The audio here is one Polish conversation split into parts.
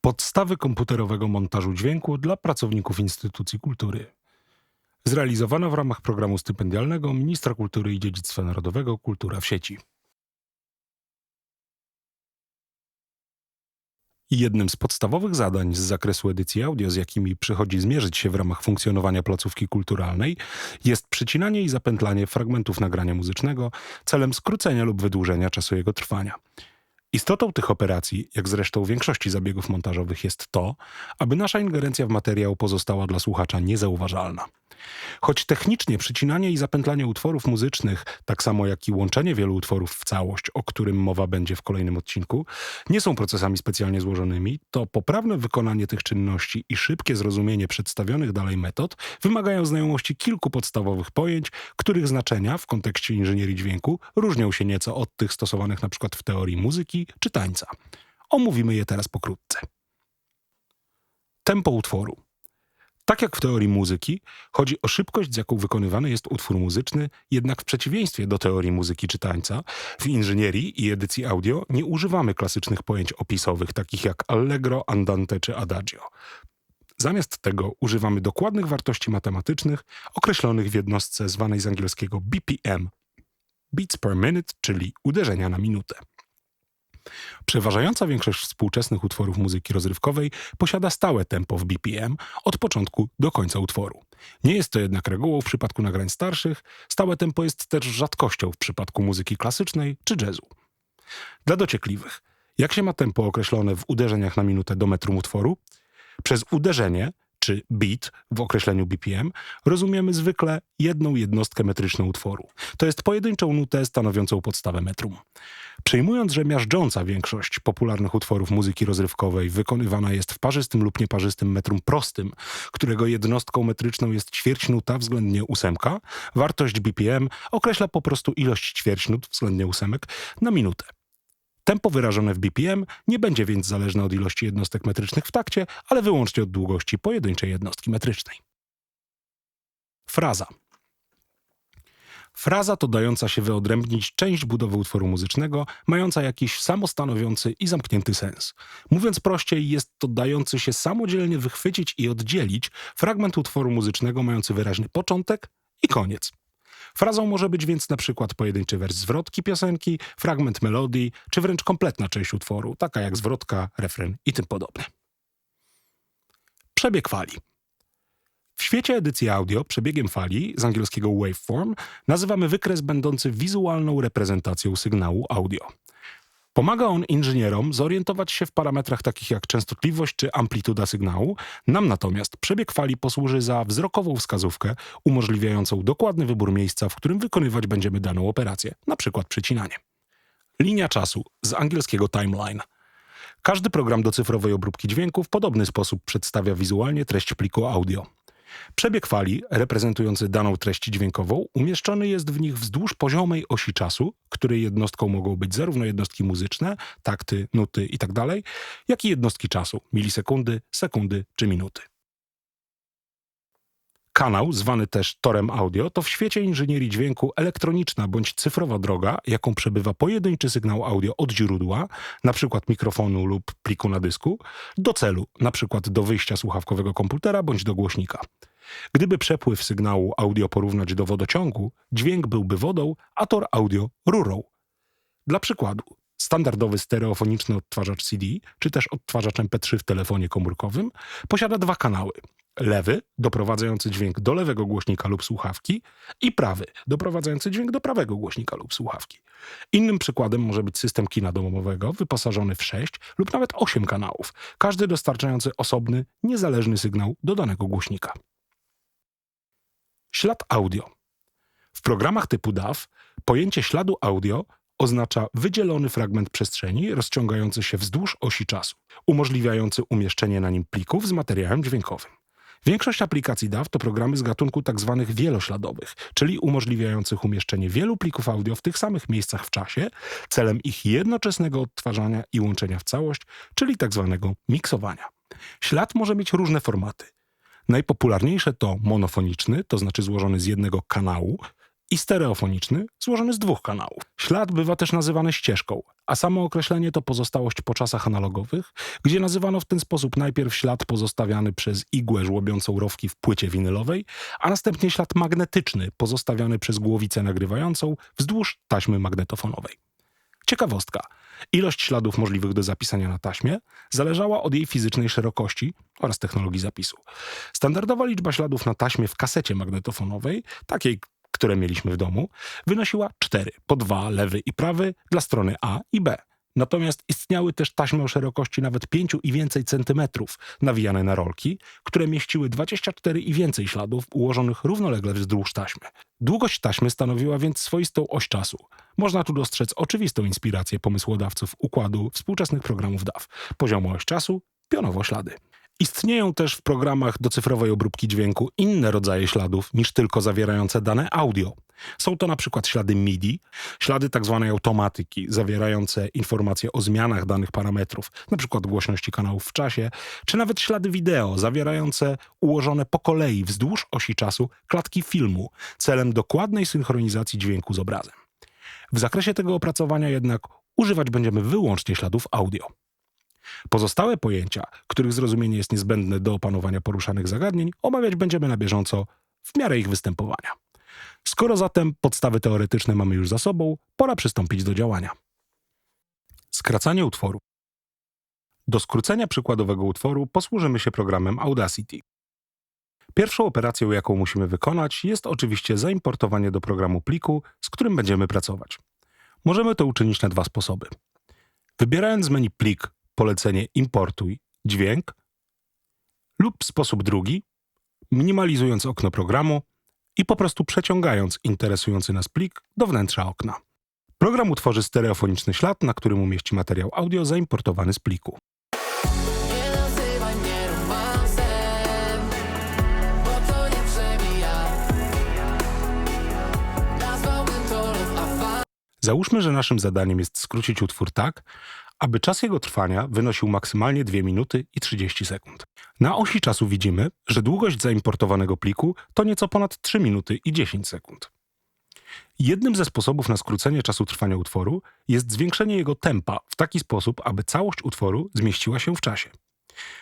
Podstawy komputerowego montażu dźwięku dla pracowników instytucji kultury. Zrealizowana w ramach programu stypendialnego Ministra Kultury i Dziedzictwa Narodowego Kultura w sieci. Jednym z podstawowych zadań z zakresu edycji audio, z jakimi przychodzi zmierzyć się w ramach funkcjonowania placówki kulturalnej, jest przycinanie i zapętlanie fragmentów nagrania muzycznego celem skrócenia lub wydłużenia czasu jego trwania. Istotą tych operacji, jak zresztą większości zabiegów montażowych, jest to, aby nasza ingerencja w materiał pozostała dla słuchacza niezauważalna. Choć technicznie przycinanie i zapętlanie utworów muzycznych, tak samo jak i łączenie wielu utworów w całość, o którym mowa będzie w kolejnym odcinku, nie są procesami specjalnie złożonymi, to poprawne wykonanie tych czynności i szybkie zrozumienie przedstawionych dalej metod wymagają znajomości kilku podstawowych pojęć, których znaczenia w kontekście inżynierii dźwięku różnią się nieco od tych stosowanych np. w teorii muzyki czy tańca. Omówimy je teraz pokrótce. Tempo utworu. Tak jak w teorii muzyki, chodzi o szybkość, z jaką wykonywany jest utwór muzyczny, jednak w przeciwieństwie do teorii muzyki czy tańca, w inżynierii i edycji audio nie używamy klasycznych pojęć opisowych, takich jak allegro, andante czy adagio. Zamiast tego używamy dokładnych wartości matematycznych określonych w jednostce zwanej z angielskiego BPM beats per minute, czyli uderzenia na minutę. Przeważająca większość współczesnych utworów muzyki rozrywkowej posiada stałe tempo w BPM od początku do końca utworu. Nie jest to jednak regułą w przypadku nagrań starszych, stałe tempo jest też rzadkością w przypadku muzyki klasycznej czy jazzu. Dla dociekliwych, jak się ma tempo określone w uderzeniach na minutę do metrum utworu? Przez uderzenie czy beat w określeniu BPM, rozumiemy zwykle jedną jednostkę metryczną utworu. To jest pojedynczą nutę stanowiącą podstawę metrum. Przyjmując, że miażdżąca większość popularnych utworów muzyki rozrywkowej wykonywana jest w parzystym lub nieparzystym metrum prostym, którego jednostką metryczną jest ćwierćnuta względnie ósemka, wartość BPM określa po prostu ilość ćwierćnut względnie ósemek na minutę. Tempo wyrażone w BPM nie będzie więc zależne od ilości jednostek metrycznych w takcie, ale wyłącznie od długości pojedynczej jednostki metrycznej. Fraza. Fraza to dająca się wyodrębnić część budowy utworu muzycznego, mająca jakiś samostanowiący i zamknięty sens. Mówiąc prościej, jest to dający się samodzielnie wychwycić i oddzielić fragment utworu muzycznego mający wyraźny początek i koniec. Frazą może być więc na przykład pojedynczy wers zwrotki piosenki, fragment melodii, czy wręcz kompletna część utworu, taka jak zwrotka, refren i tym podobne. Przebieg fali. W świecie edycji audio przebiegiem fali, z angielskiego waveform, nazywamy wykres będący wizualną reprezentacją sygnału audio. Pomaga on inżynierom zorientować się w parametrach takich jak częstotliwość czy amplituda sygnału. Nam natomiast przebieg fali posłuży za wzrokową wskazówkę umożliwiającą dokładny wybór miejsca, w którym wykonywać będziemy daną operację, przykład przecinanie. Linia czasu z angielskiego timeline. Każdy program do cyfrowej obróbki dźwięku w podobny sposób przedstawia wizualnie treść pliku audio. Przebieg fali, reprezentujący daną treść dźwiękową, umieszczony jest w nich wzdłuż poziomej osi czasu, której jednostką mogą być zarówno jednostki muzyczne, takty, nuty itd., jak i jednostki czasu milisekundy, sekundy czy minuty. Kanał, zwany też torem audio, to w świecie inżynierii dźwięku elektroniczna bądź cyfrowa droga, jaką przebywa pojedynczy sygnał audio od źródła, np. mikrofonu lub pliku na dysku, do celu, np. do wyjścia słuchawkowego komputera bądź do głośnika. Gdyby przepływ sygnału audio porównać do wodociągu, dźwięk byłby wodą, a tor audio rurą. Dla przykładu, standardowy stereofoniczny odtwarzacz CD, czy też odtwarzacz MP3 w telefonie komórkowym, posiada dwa kanały – lewy, doprowadzający dźwięk do lewego głośnika lub słuchawki i prawy, doprowadzający dźwięk do prawego głośnika lub słuchawki. Innym przykładem może być system kina domowego wyposażony w 6 lub nawet 8 kanałów, każdy dostarczający osobny, niezależny sygnał do danego głośnika. Ślad audio. W programach typu DAW pojęcie śladu audio oznacza wydzielony fragment przestrzeni rozciągający się wzdłuż osi czasu, umożliwiający umieszczenie na nim plików z materiałem dźwiękowym. Większość aplikacji DAW to programy z gatunku tzw. Tak wielośladowych, czyli umożliwiających umieszczenie wielu plików audio w tych samych miejscach w czasie, celem ich jednoczesnego odtwarzania i łączenia w całość, czyli tzw. Tak miksowania. Ślad może mieć różne formaty. Najpopularniejsze to monofoniczny, to znaczy złożony z jednego kanału i stereofoniczny, złożony z dwóch kanałów. Ślad bywa też nazywany ścieżką, a samo określenie to pozostałość po czasach analogowych, gdzie nazywano w ten sposób najpierw ślad pozostawiany przez igłę żłobiącą rowki w płycie winylowej, a następnie ślad magnetyczny pozostawiany przez głowicę nagrywającą wzdłuż taśmy magnetofonowej. Ciekawostka. Ilość śladów możliwych do zapisania na taśmie zależała od jej fizycznej szerokości oraz technologii zapisu. Standardowa liczba śladów na taśmie w kasecie magnetofonowej, takiej, które mieliśmy w domu, wynosiła 4, po dwa lewy i prawy dla strony A i B. Natomiast istniały też taśmy o szerokości nawet 5 i więcej centymetrów, nawijane na rolki, które mieściły 24 i więcej śladów ułożonych równolegle wzdłuż taśmy. Długość taśmy stanowiła więc swoistą oś czasu. Można tu dostrzec oczywistą inspirację pomysłodawców układu współczesnych programów DAW. Poziomo oś czasu, pionowo ślady. Istnieją też w programach do cyfrowej obróbki dźwięku inne rodzaje śladów niż tylko zawierające dane audio. Są to na przykład ślady MIDI, ślady tzw. automatyki, zawierające informacje o zmianach danych parametrów, np. głośności kanałów w czasie, czy nawet ślady wideo, zawierające ułożone po kolei wzdłuż osi czasu klatki filmu, celem dokładnej synchronizacji dźwięku z obrazem. W zakresie tego opracowania jednak używać będziemy wyłącznie śladów audio. Pozostałe pojęcia, których zrozumienie jest niezbędne do opanowania poruszanych zagadnień, omawiać będziemy na bieżąco w miarę ich występowania. Skoro zatem podstawy teoretyczne mamy już za sobą, pora przystąpić do działania. Skracanie utworu. Do skrócenia przykładowego utworu posłużymy się programem Audacity. Pierwszą operacją, jaką musimy wykonać, jest oczywiście zaimportowanie do programu pliku, z którym będziemy pracować. Możemy to uczynić na dwa sposoby. Wybierając z menu plik polecenie importuj dźwięk lub sposób drugi, minimalizując okno programu i po prostu przeciągając interesujący nas plik do wnętrza okna. Program utworzy stereofoniczny ślad, na którym umieści materiał audio zaimportowany z pliku. Załóżmy, że naszym zadaniem jest skrócić utwór tak, aby czas jego trwania wynosił maksymalnie 2 minuty i 30 sekund. Na osi czasu widzimy, że długość zaimportowanego pliku to nieco ponad 3 minuty i 10 sekund. Jednym ze sposobów na skrócenie czasu trwania utworu jest zwiększenie jego tempa w taki sposób, aby całość utworu zmieściła się w czasie.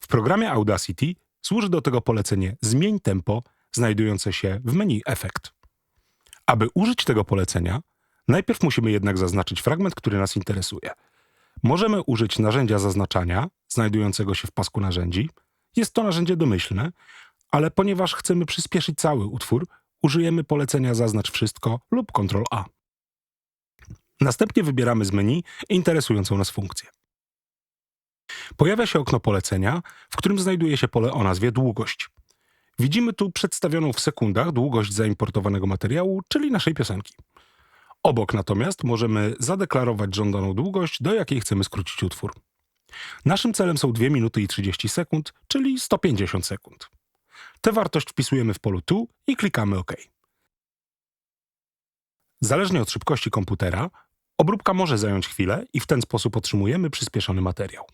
W programie Audacity służy do tego polecenie Zmień tempo znajdujące się w menu Efekt. Aby użyć tego polecenia, najpierw musimy jednak zaznaczyć fragment, który nas interesuje. Możemy użyć narzędzia zaznaczania, znajdującego się w pasku narzędzi. Jest to narzędzie domyślne, ale ponieważ chcemy przyspieszyć cały utwór, użyjemy polecenia Zaznacz wszystko lub Ctrl A. Następnie wybieramy z menu interesującą nas funkcję. Pojawia się okno polecenia, w którym znajduje się pole o nazwie długość. Widzimy tu przedstawioną w sekundach długość zaimportowanego materiału, czyli naszej piosenki. Obok natomiast możemy zadeklarować żądaną długość, do jakiej chcemy skrócić utwór. Naszym celem są 2 minuty i 30 sekund, czyli 150 sekund. Tę wartość wpisujemy w polu tu i klikamy OK. Zależnie od szybkości komputera, obróbka może zająć chwilę i w ten sposób otrzymujemy przyspieszony materiał.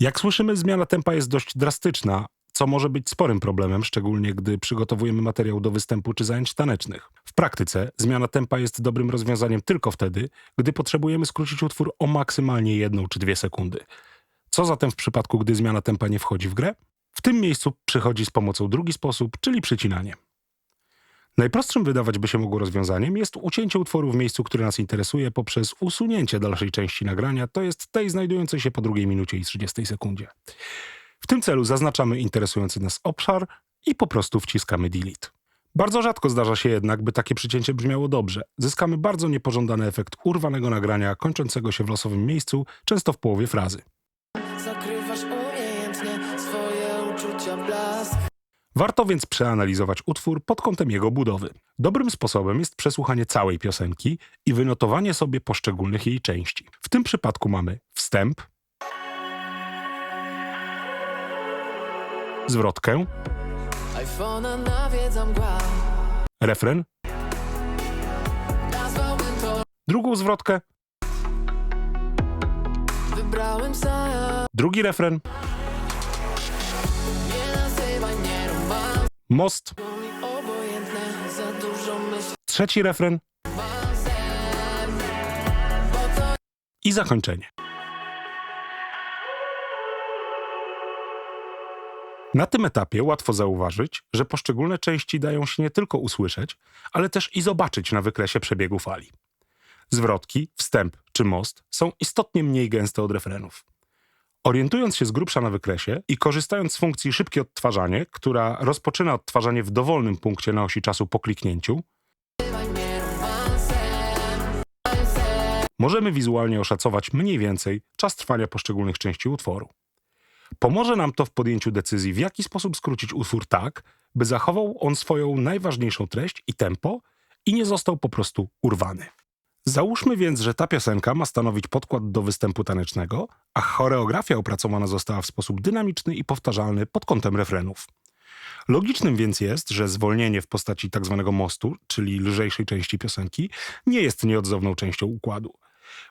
Jak słyszymy, zmiana tempa jest dość drastyczna, co może być sporym problemem, szczególnie gdy przygotowujemy materiał do występu czy zajęć tanecznych. W praktyce zmiana tempa jest dobrym rozwiązaniem tylko wtedy, gdy potrzebujemy skrócić utwór o maksymalnie jedną czy dwie sekundy. Co zatem w przypadku, gdy zmiana tempa nie wchodzi w grę? W tym miejscu przychodzi z pomocą drugi sposób, czyli przycinanie. Najprostszym wydawać by się mogło rozwiązaniem jest ucięcie utworu w miejscu, które nas interesuje poprzez usunięcie dalszej części nagrania, to jest tej znajdującej się po drugiej minucie i 30 sekundzie. W tym celu zaznaczamy interesujący nas obszar i po prostu wciskamy delete. Bardzo rzadko zdarza się jednak, by takie przycięcie brzmiało dobrze. Zyskamy bardzo niepożądany efekt urwanego nagrania kończącego się w losowym miejscu, często w połowie frazy. Zakrywasz umiejętnie swoje uczucia blask. Warto więc przeanalizować utwór pod kątem jego budowy. Dobrym sposobem jest przesłuchanie całej piosenki i wynotowanie sobie poszczególnych jej części. W tym przypadku mamy wstęp, zwrotkę, refren, drugą zwrotkę, drugi refren, most, trzeci refren. I zakończenie. Na tym etapie łatwo zauważyć, że poszczególne części dają się nie tylko usłyszeć, ale też i zobaczyć na wykresie przebiegu fali. Zwrotki, wstęp czy most są istotnie mniej gęste od refrenów. Orientując się z grubsza na wykresie i korzystając z funkcji szybkie odtwarzanie, która rozpoczyna odtwarzanie w dowolnym punkcie na osi czasu po kliknięciu, możemy wizualnie oszacować mniej więcej czas trwania poszczególnych części utworu. Pomoże nam to w podjęciu decyzji, w jaki sposób skrócić utwór tak, by zachował on swoją najważniejszą treść i tempo i nie został po prostu urwany. Załóżmy więc, że ta piosenka ma stanowić podkład do występu tanecznego, a choreografia opracowana została w sposób dynamiczny i powtarzalny pod kątem refrenów. Logicznym więc jest, że zwolnienie w postaci tzw. mostu, czyli lżejszej części piosenki, nie jest nieodzowną częścią układu.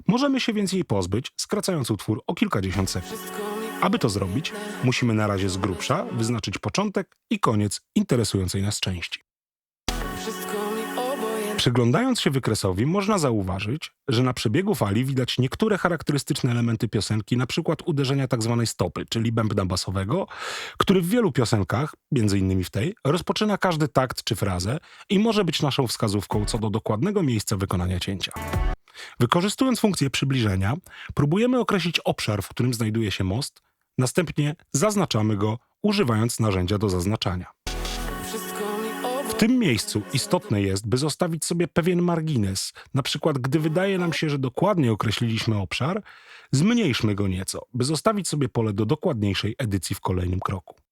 Możemy się więc jej pozbyć, skracając utwór o kilkadziesiąt sekund. Aby to zrobić, musimy na razie z grubsza wyznaczyć początek i koniec interesującej nas części. Przyglądając się wykresowi, można zauważyć, że na przebiegu fali widać niektóre charakterystyczne elementy piosenki, na przykład uderzenia tzw. stopy, czyli bębna basowego, który w wielu piosenkach, między innymi w tej, rozpoczyna każdy takt czy frazę i może być naszą wskazówką co do dokładnego miejsca wykonania cięcia. Wykorzystując funkcję przybliżenia, próbujemy określić obszar, w którym znajduje się most, następnie zaznaczamy go, używając narzędzia do zaznaczania. W tym miejscu istotne jest, by zostawić sobie pewien margines. Na przykład, gdy wydaje nam się, że dokładnie określiliśmy obszar, zmniejszmy go nieco, by zostawić sobie pole do dokładniejszej edycji w kolejnym kroku.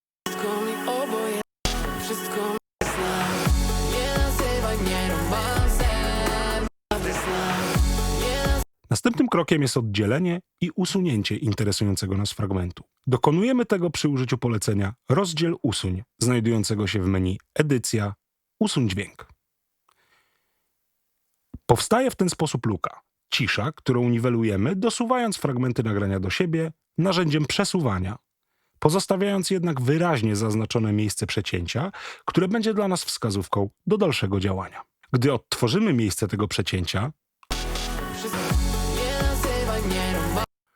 Następnym krokiem jest oddzielenie i usunięcie interesującego nas fragmentu. Dokonujemy tego przy użyciu polecenia rozdziel usuń, znajdującego się w menu edycja, usuń dźwięk. Powstaje w ten sposób luka, cisza, którą niwelujemy, dosuwając fragmenty nagrania do siebie narzędziem przesuwania, pozostawiając jednak wyraźnie zaznaczone miejsce przecięcia, które będzie dla nas wskazówką do dalszego działania. Gdy odtworzymy miejsce tego przecięcia,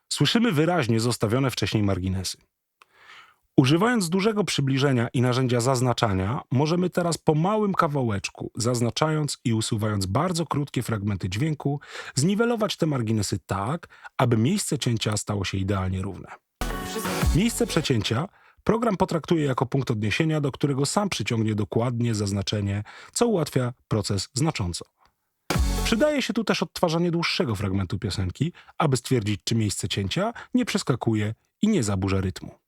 Słyszymy wyraźnie zostawione wcześniej marginesy. Używając dużego przybliżenia i narzędzia zaznaczania, możemy teraz po małym kawałeczku, zaznaczając i usuwając bardzo krótkie fragmenty dźwięku, zniwelować te marginesy tak, aby miejsce cięcia stało się idealnie równe. Miejsce przecięcia program potraktuje jako punkt odniesienia, do którego sam przyciągnie dokładnie zaznaczenie, co ułatwia proces znacząco. Przydaje się tu też odtwarzanie dłuższego fragmentu piosenki, aby stwierdzić, czy miejsce cięcia nie przeskakuje i nie zaburza rytmu.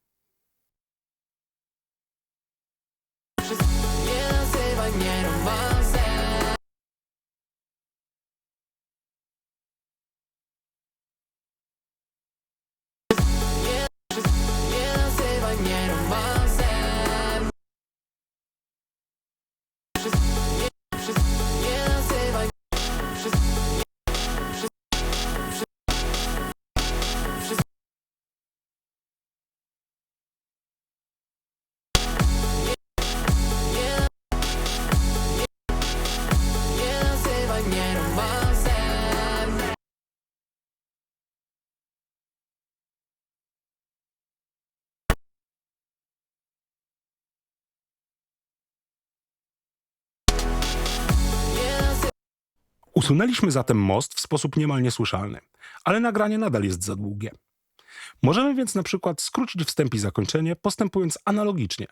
Usunęliśmy zatem most w sposób niemal niesłyszalny, ale nagranie nadal jest za długie. Możemy więc na przykład skrócić wstęp i zakończenie, postępując analogicznie.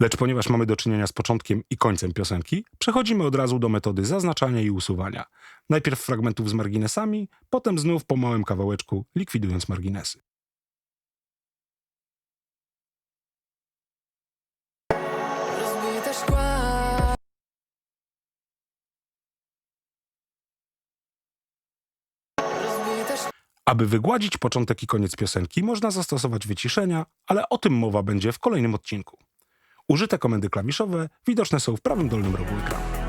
Lecz ponieważ mamy do czynienia z początkiem i końcem piosenki, przechodzimy od razu do metody zaznaczania i usuwania. Najpierw fragmentów z marginesami, potem znów po małym kawałeczku, likwidując marginesy. Aby wygładzić początek i koniec piosenki, można zastosować wyciszenia, ale o tym mowa będzie w kolejnym odcinku. Użyte komendy klawiszowe widoczne są w prawym dolnym rogu ekranu.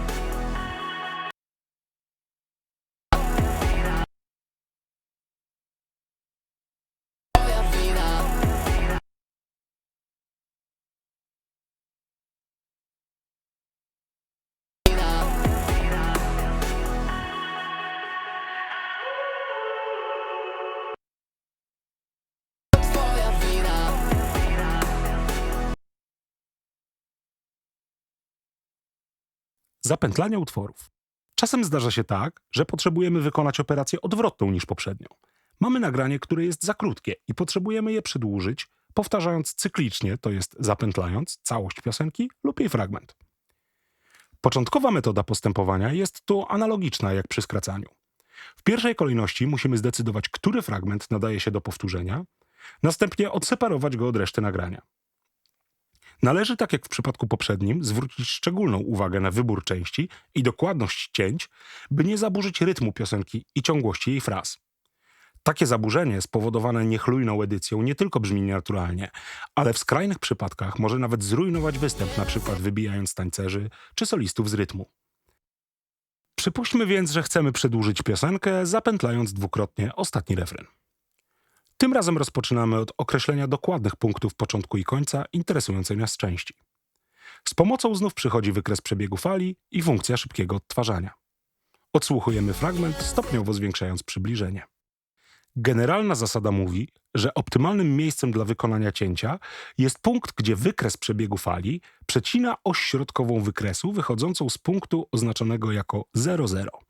Zapętlania utworów. Czasem zdarza się tak, że potrzebujemy wykonać operację odwrotną niż poprzednią. Mamy nagranie, które jest za krótkie i potrzebujemy je przedłużyć, powtarzając cyklicznie, to jest zapętlając całość piosenki lub jej fragment. Początkowa metoda postępowania jest tu analogiczna jak przy skracaniu. W pierwszej kolejności musimy zdecydować, który fragment nadaje się do powtórzenia, następnie odseparować go od reszty nagrania. Należy, tak jak w przypadku poprzednim, zwrócić szczególną uwagę na wybór części i dokładność cięć, by nie zaburzyć rytmu piosenki i ciągłości jej fraz. Takie zaburzenie spowodowane niechlujną edycją nie tylko brzmi nienaturalnie, ale w skrajnych przypadkach może nawet zrujnować występ, przykład wybijając tańcerzy czy solistów z rytmu. Przypuśćmy więc, że chcemy przedłużyć piosenkę, zapętlając dwukrotnie ostatni refren. Tym razem rozpoczynamy od określenia dokładnych punktów początku i końca interesującej nas części. Z pomocą znów przychodzi wykres przebiegu fali i funkcja szybkiego odtwarzania. Odsłuchujemy fragment, stopniowo zwiększając przybliżenie. Generalna zasada mówi, że optymalnym miejscem dla wykonania cięcia jest punkt, gdzie wykres przebiegu fali przecina oś środkową wykresu wychodzącą z punktu oznaczonego jako 00.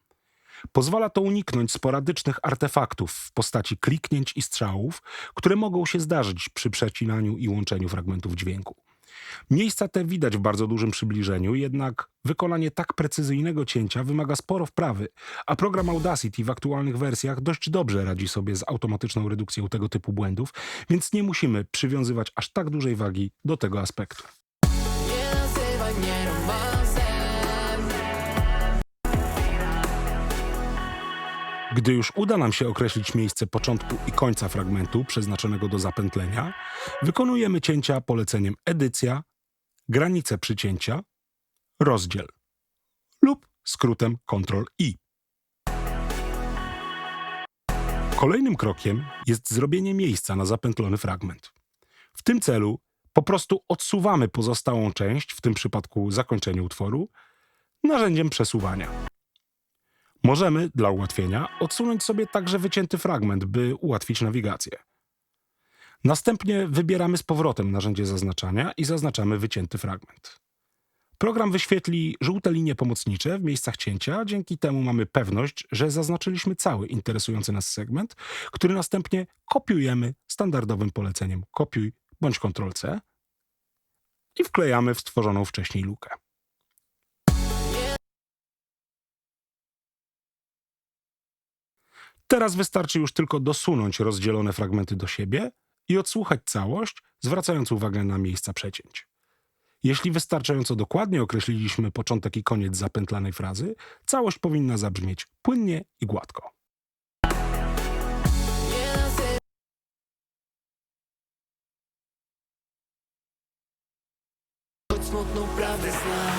Pozwala to uniknąć sporadycznych artefaktów w postaci kliknięć i strzałów, które mogą się zdarzyć przy przecinaniu i łączeniu fragmentów dźwięku. Miejsca te widać w bardzo dużym przybliżeniu, jednak wykonanie tak precyzyjnego cięcia wymaga sporo wprawy, a program Audacity w aktualnych wersjach dość dobrze radzi sobie z automatyczną redukcją tego typu błędów, więc nie musimy przywiązywać aż tak dużej wagi do tego aspektu. Nie nazywaj Gdy już uda nam się określić miejsce początku i końca fragmentu przeznaczonego do zapętlenia, wykonujemy cięcia poleceniem edycja, granice przycięcia, rozdziel lub skrótem Ctrl-I. Kolejnym krokiem jest zrobienie miejsca na zapętlony fragment. W tym celu po prostu odsuwamy pozostałą część, w tym przypadku zakończenie utworu, narzędziem przesuwania. Możemy, dla ułatwienia, odsunąć sobie także wycięty fragment, by ułatwić nawigację. Następnie wybieramy z powrotem narzędzie zaznaczania i zaznaczamy wycięty fragment. Program wyświetli żółte linie pomocnicze w miejscach cięcia, dzięki temu mamy pewność, że zaznaczyliśmy cały interesujący nas segment, który następnie kopiujemy standardowym poleceniem kopiuj bądź Ctrl-C i wklejamy w stworzoną wcześniej lukę. Teraz wystarczy już tylko dosunąć rozdzielone fragmenty do siebie i odsłuchać całość, zwracając uwagę na miejsca przecięć. Jeśli wystarczająco dokładnie określiliśmy początek i koniec zapętlanej frazy, całość powinna zabrzmieć płynnie i gładko. Smutną prawdę znam